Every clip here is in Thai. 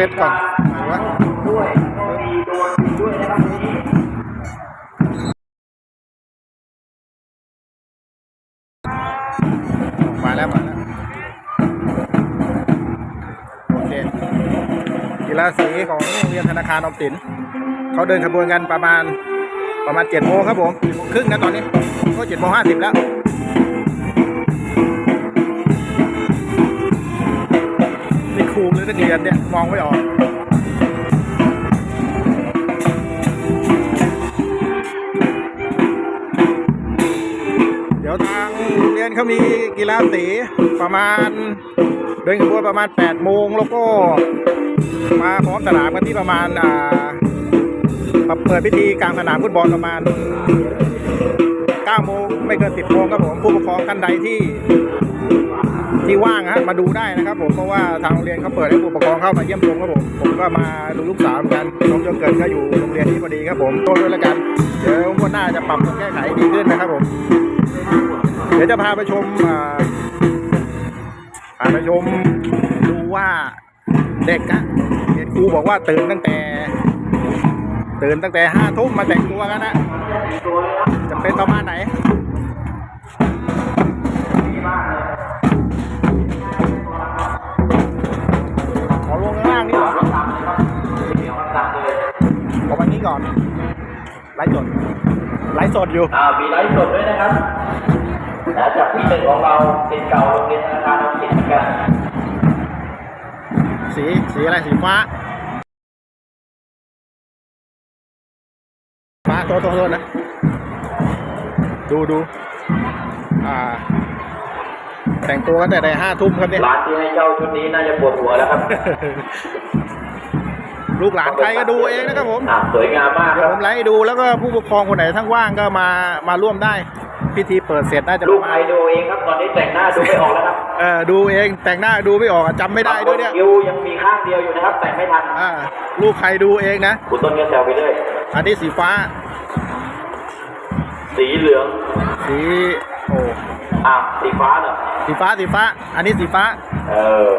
ซตก่อนวะด้วยมีโดนด้วยนะครับมาแล้วมาแล้วโอเคกีฬาสีของโรงเรียนธนาคารออมสินเขาเดินขบวนกันประมาณประมาณเจ็ดโมงครับผมสี่โมงครึ่งนะตอนนี้ก็เจ็ดโมงห้าสิบแล้ว สเนียนเนี่ย มองไม่ออกเดี๋ยวทางโรงเรียนเขามีกีฬาสีประมาณเดินขบวนประมาณ8โมงแล้วก็มาพร้อมสนามกันที่ประมาณอ่าเปิดพิธีกลางสนามฟุตบอลประมาณ9โมงไม่เกิน10โมงครับผมผู้ปกครองท่านใดที่ ที่ว่างฮะมาดูได้นะครับ ผมเพราะว่าทางโรงเรียนเขาเปิดให้ผู้ปกครองเข้ามาเยี่ยมชมครับผมผมก็มาดูลูกสาวเหมือนกันน้องโยเกิร์ตก็อยู่โรงเรียนนี้พอดีครับผมโทษด้วยแล้วกันเดี๋ยวงวดหน้าจะปรับปรุงแก้ไขดีขึ้นนะครับผมเดี๋ยวจะพาไปชมอ่าพาไปชมดูว่าเด็กอะเห็นครูบอกว่าตื่นตั้งแต่ตื่นตั้งแต่ห้าทุ่มมาแต่งตัวกันนะจะเป็นประมาณไหน ฟ์สดอยู่อ่ามีไลฟ์สดด้วยนะครับนะจากที่หนึ่งของเราเป็นเก่าโรงเรียนธนาคารออมสินเหมือนกัน สีสีอะไรสีฟ้า ฟ้าโทษโทษโทษนะ ดูดูอ่า แต่งตัวกันแต่ในห้าทุ่มครับเนี่ยร้านที่ให้เช่าชุดนี้น่าจะปวดหัวแล้วครับ ลูกหลานใครก็ดูเองนะครับผมอ่าสวยงามมากเดี๋คยวรับผมไลฟ์ให้ดูแล้วก็ผู้ปกครองคนไหนทั้งว่างก็มามาร่วมได้ พิธีเปิดเสร็จน่าจะลูปกระใคมารณดูเองครับตอนนี้แต่งหน้าดูไม่ออกแล้วครับเออดูเองแต่งหน้าดูไม่ออกอะจำไม่ได้ด้วยเนี่ยคิวยังมีข้างเดียวอยู่นะครับแต่งไม่ทันอ่าลูกใครดูเองนะคุณต้นก็แซวไปเรื่อยอันนี้สีฟ้า สีเหลือง สีโอ้อ่าสีฟ้าเหรอสีฟ้าสีฟ้า อันนี้สีฟ้า เออ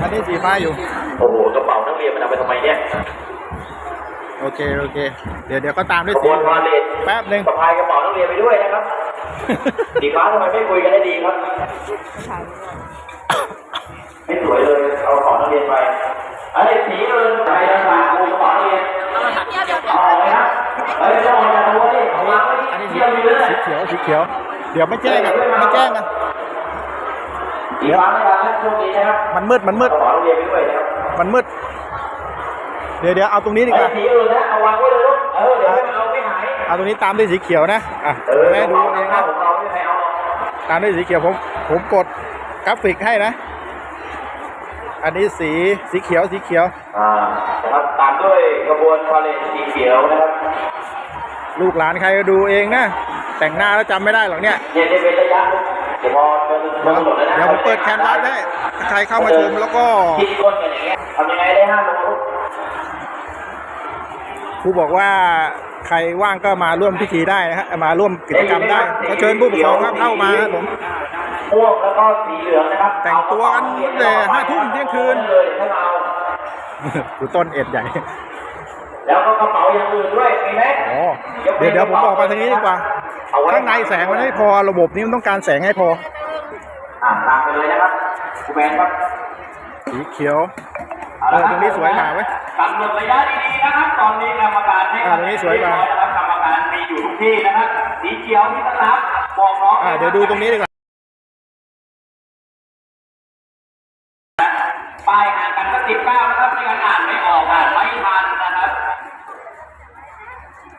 อันนี้สีฟ้าอยู่ โอ้โหกระเป๋านักเรียนมันเอาไปทำไมเนี่ยโอเค โอเค เดี๋ยวเดี๋ยวก็ตามด้วยขบสีวนพาเลทแป๊บหนึ่งสะพายกระเป๋านักเรียนไปด้วยนะครับสีฟ้าทำไมไม่คุยกันได้ดีครับ ไม่สวยเลย เอาของนักเรียนไปอันนี้สีเลยไปทางหลังกระเป๋านักเรียนเอาออกเลยครับเฮ้ยต้องออกจากตัวดิเอาวางไว้อันนี้ที่สีเที่ยวอยู่เลยสีเขียวสีเขียว เดี๋ยวไม่แจ้งอะไม่แจ้งอะ สีฟ้าไม่ทันแล้วช่วงนี้นะครับมันมืดมันมืดกระเป๋านักเรียนไปด้วยนะครับมันมืด เดี๋ยวเดี๋ยวเอาตรงนี้ดีกไอ้ว่าสีอื่นนะเอาวางไว้เลยลูกเออเดี๋ยวไม่เอาไม่หายเอาตรงนี้ตามด้วยสีเขียวนะอะเออแม่ดูเองนะของเราไม่ใครเอาหรอกตามด้วยสีเขียวผมผมกดกราฟิกให้นะ อันนี้สีสีเขียวสีเขียว อ่านะครับตามด้วยกระบวนพาเลทสีเขียวนะครับลูกหลานใครก็ดูเองนะแต่งหน้าแล้วจำไม่ได้หรอกเนี่ย เนี่ยได้เป็นระยะลูก เดี๋ยวพอเดินเดี๋ยวถนนแล้วนะเดี๋ยวผมเปิดแคนวาสให้ใครเข้ามาชมแล้วก็คิดก้นกันอย่างเงี้ยทำยังไงได้ห้าโมงลูกครูบอกว่าใครว่างก็มาร่วมพิธีได้นะฮะมาร่วมกิจกรรมได้ก็เชิญผู้ปกครองครับเข้ามาครับผมม่วงแล้วก็สีเหลืองนะครับ แต่งตัวกันตั้งแต่ห้าทุ่มเที่ยงคืนเลยให้มาเอาดูต้นเอ็ดใหญ่ แล้วก็กระเป๋าอย่างอื่นด้วยมีไหมอ๋อเดี๋ยวเดี๋ยวผมบอกไปทางนี้ดีกว่าเอาไว้ ข้างในแสงมันไม่พอระบบนี้มันต้องการแสงให้พออ่าตามไปเลยนะครับคุณแมนครับสีเขียวเออตรงนี้สวยกว่าเว้ยกำหนดระยะดีๆนะครับ ตอนนี้กรรมการให้อ่าตรงนี้สวยกว่าเรีบร้อนะครับกรรมการมีอยู่ทุกที่นะครับสีเขียวที่ตลาดบอกน้องอ่าเดี๋ยวดูตรงนี้ดีกว่าป้ายห่างกันสักสิบเก้านะครับไม่งั้นอ่านไม่ออกอ่านไม่ทันนะครับ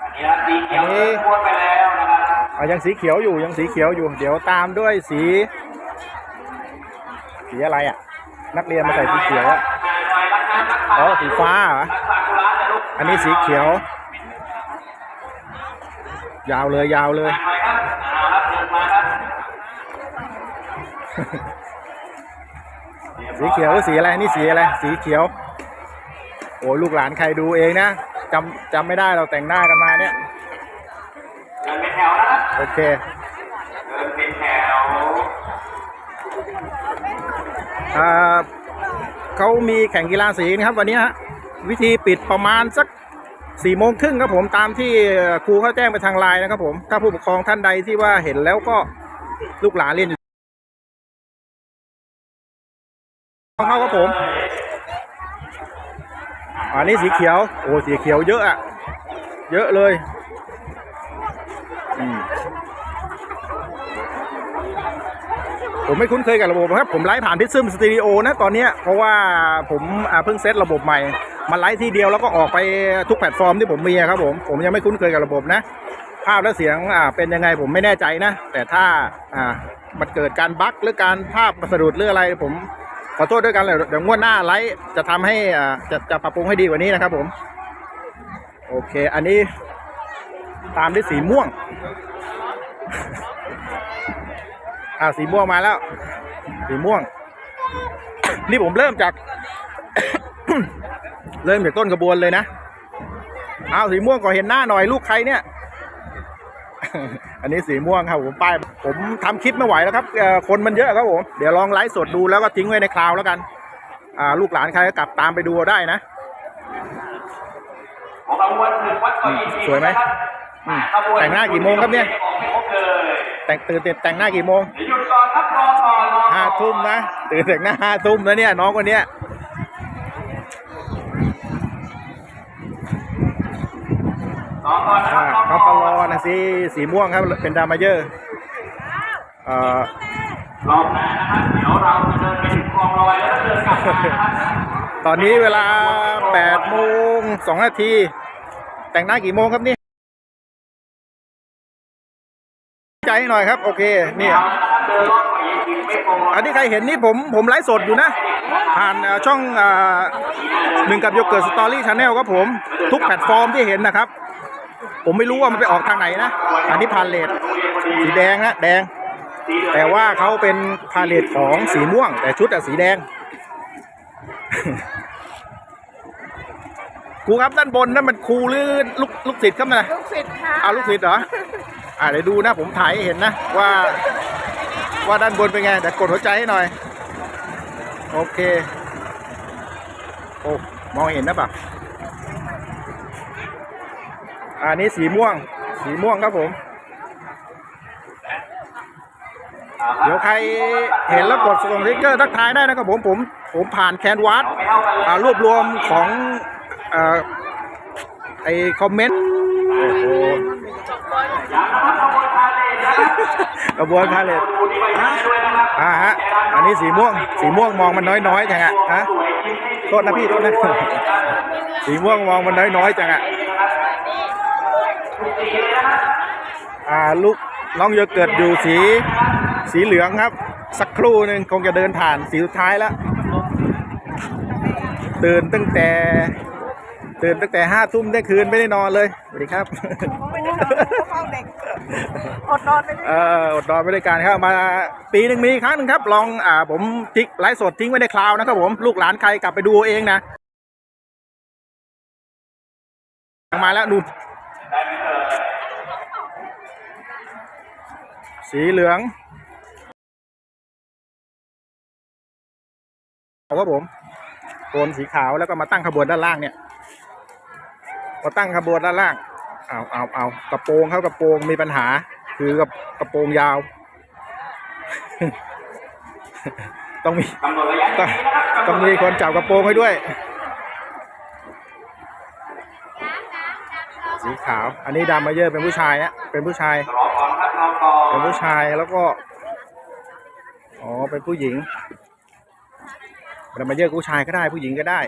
อันนี้ครับสีเขียวอันนี้พ้นไปแล้วนะครับ อ่ายังสีเขียวอยู่ยังสีเขียวอยู่ เดี๋ยวตามด้วยสี สีอะไรอะ นักเรียนมาใส่สีเขียวอะอ๋อสีฟ้าเหรออันนี้สีเขียว ยาวเลยยาวเลยสีเขียวหรือสีอะไรนี่สีอะไรสีเขียว โอ้ยลูกหลานใครดูเองนะจำจำไม่ได้เราแต่งหน้ากันมาเนี่ยเดินเป็นแถวนะครับ โอเคเดินเป็นแถวอ่าเขามีแข่งกีฬาสีนะครับ วันนี้ฮะวิธีปิดประมาณสักสี่โมงครึ่งครับผมตามที่ครูเขาแจ้งไปทางไลน์นะครับผมถ้าผู้ปกครองท่านใดที่ว่าเห็นแล้วก็ลูกหลานเรียนอยู่เข้าครับผมอันนี้สีเขียว โอ้สีเขียวเยอะอะเยอะเลย ผมไม่คุ้นเคยกับระบบครับ ผมไลฟ์ผ่านพิซซึมสตูดิโอนะตอนนี้เพราะว่าผมเพิ่งเซตระบบใหม่มาไลฟ์ทีเดียวแล้วก็ออกไปทุกแพลตฟอร์มที่ผมมีครับผมผมยังไม่คุ้นเคยกับระบบนะ ภาพและเสียงเป็นยังไงผมไม่แน่ใจนะ แต่ถ้าอ่ามันเกิดการบั๊กหรือการภาพสะดุดหรืออะไรผมขอโทษด้วยกันเลยเดี๋ยวงวดหน้าไลฟ์จะทำให้อ่าจะจะปรับปรุงให้ดีกว่านี้นะครับผม โอเค อันนี้ตามด้วยสีม่วง อ่าสีม่วงมาแล้ว สีม่วง นี่ผมเริ่มจาก เริ่มจากต้นกระบวนเลยนะเอาสีม่วงก่อนเห็นหน้าหน่อยลูกใครเนี่ย อันนี้สีม่วงครับผมป้ายผมทำคลิปไม่ไหวแล้วครับเอ่อคนมันเยอะครับผม เดี๋ยวลองไลฟ์สดดูแล้วก็ทิ้งไว้ในคลาวแล้วกัน อ่า ลูกหลานใครก็กลับตามไปดูเอาได้นะของขบวนถึงวัดเกาะอินทรีสวยไหมนะครับอืมขบวนแต่งหน้ากี่โมงครับเนี่ยออกไม่ครบเลยแต่งตื่นแต่งหน้ากี่โมง ห้าทุ่มนะตื่นแต่งหน้าห้าทุ่มแล้วเนี่ยน้องคนเนี้ยรอก่อนนะคอ่ารับเขาก็รอนะสิสีม่วงครับเป็นดามาเยอร์เอ่อรอบหน้านะครับเดี๋ยวเราจะเดินไปถึงคลองลอยแล้วก็เดินกลับมานะครับตอนนี้เวลา8โมง2นาที แต่งหน้ากี่โมงครับนี่ หน่อยครับ โอเคนี่เอาละนะครับเดินรอบเกาะอินทรีไม่โกงอันนี้ใครเห็นนี่ผมผมไลฟ์สดอยู่นะ ผ่านเอ่อช่องอ่าหนึ่งกับโยเกิร์ตสตอรี่ชาแนลครับผมทุกแพลตฟอร์มที่เห็นนะครับ ผมไม่รู้ว่ามันไปออกทางไหนนะ อันนี้พาเลตสีแดงนะแดง แต่ว่าเขาเป็นพาเลตของสีม่วง แต่ชุดอะสีแดงครูครับด้านบนนั่นมันครูหรือลูกลูกศิษย์ครับนะลูกศิษย์ค่ะอ้าวลูกศิษย์เหรอ อ่าเดี๋ยวดูนะผมถ่ายให้เห็นนะว่าว่าด้านบนเป็นไงแต่กดหัวใจให้หน่อย โอเคโอ้มองเห็นนะปะอันนี้สีม่วง สีม่วงครับผม เดี๋ยวใครเห็นแล้วกดส่งสติ๊กเกอร์ทักทายได้นะครับผมผมผมผ่านแคนวาสอ่ารวบรวมของอ่อไอคอมเมนต์โอ้โห กระบวนพาเลทอ่าฮะ อันนี้สีม่วง สีม่วงมองมันน้อยๆจังอะฮะโทษนะพี่โทษนะ สีม่วงมองมันน้อยๆจังอะอ่าลูกน้องโยเกิร์ตอยู่สีสีเหลืองครับ สักครู่หนึ่งคงจะเดินผ่านสีสุดท้ายแล้ว ตื่นตั้งแต่ ตื่นตั้งแต่ห้าทุ่มได้คืนไม่ได้นอนเลย สวัสดีครับ ไม่ได้นอนเฝ้าเด็กอดนอนไปเลยเอออดนอนไม่ได้การครับมาปีหนึ่งมีครั้งหนึ่งครับ ลองอ่าผมทิ้งไลฟ์สดทิ้งไว้ในคลาวนะครับผมลูกหลานใครกลับไปดูเองนะมาแล้วนู่นสีเหลืองเอาครับผมโทนสีขาวแล้วก็มาตั้งขบวนด้านล่างเนี่ยมาตั้งขบวนด้านล่าง เอาเอาเอากระโปรงเขากระโปรงมีปัญหา คือกระกระโปรงยาว ต้องมีต้องต้องมีคนจับกระโปรงให้ด้วย สีขาว อันนี้ดำมาเยอะเป็นผู้ชายอะเป็นผู้ชาย เป็นผู้ชายแล้วก็อ๋อเป็นผู้หญิงดำมาเยอะผู้ชายก็ได้ผู้หญิงก็ได้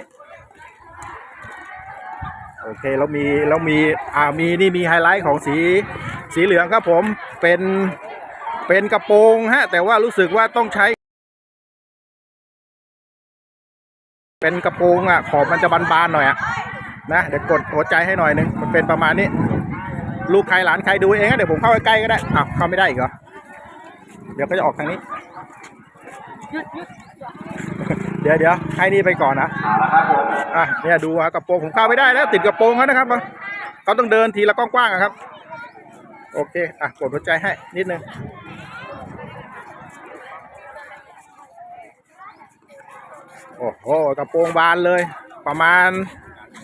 โอเคแล้วมีแล้วมีอ่ามีนี่มีไฮไลท์ของสีสีเหลืองครับผมเป็นเป็นกระโปรงฮะแต่ว่ารู้สึกว่าต้องใช้ เป็นกระโปรงอะขอบมันจะบานๆหน่อยอะนะเดี๋ยวกดหัวใจให้หน่อยหนึงมันเป็นประมาณนี้ ลูกใครหลานใครดูเองนะเดี๋ยวผมเข้าใกล้ก็ได้อ้าวเข้าไม่ได้อีกเหรอเดี๋ยวก็จะออกทางนี้ เดี๋ยวเดี๋ยวให้นี่ไปก่อนนะเอาละครับผมอะเนี่ยดูฮะกระโปรงผมเข้าไม่ได้แล้ว ติดกระโปรงเขานะครับเขาต้องเดินทีละกว้างๆอะครับ โอเคอะกดหัวใจให้นิดนึงโโอ้โหกระโปรงบานเลย ประมาณ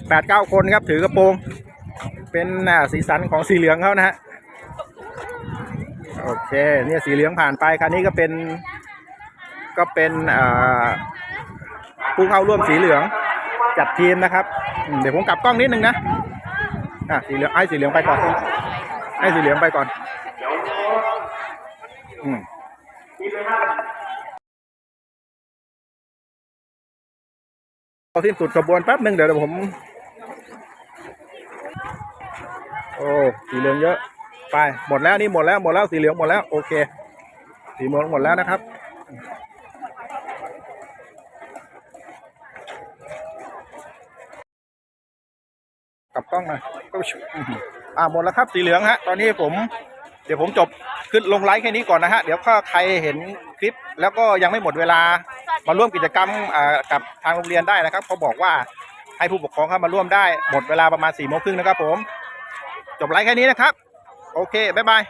แปดเก้าคนครับ ถือกระโปรง เป็นอ่าสีสันของสีเหลืองเขานะฮะโอเคเนี่ยสีเหลืองผ่านไปคันนี้ก็เป็นก็เป็นอ่า ผู้เข้าร่วมสีเหลือง จัดทีมนะครับ เดี๋ยวผมกลับกล้องนิดนึงนะอะสีเหลืองให้สีเหลืองไปก่อนให้สีเหลืองไปก่อนอืมเอสิ้นสุดกระบวนแป๊บหนึ่งเดี๋ยวเดี๋ยวผม โอ้สีเหลืองเยอะ ไปหมดแล้วนี่หมดแล้วหมดแล้วสีเหลืองหมดแล้วโอเค สีเหลืองหมดแล้วนะครับ ล้องหน่อยก็อ่าหมดแล้วครับสีเหลืองฮะตอนนี้ผมเดี๋ยวผมจบขึ้นลงไลฟ์แค่นี้ก่อนนะฮะเดี๋ยวถ้าใครเห็นคลิปแล้วก็ยังไม่หมดเวลามาร่วมกิจกรรมกับทางโรงเรียนได้นะครับเขาบอกว่าให้ผู้ปกครองเข้ามาร่วมได้หมดเวลาประมาณสี่โมงครึ่งนะครับผม จบไลฟ์แค่นี้นะครับ โอเค บ๊ายบาย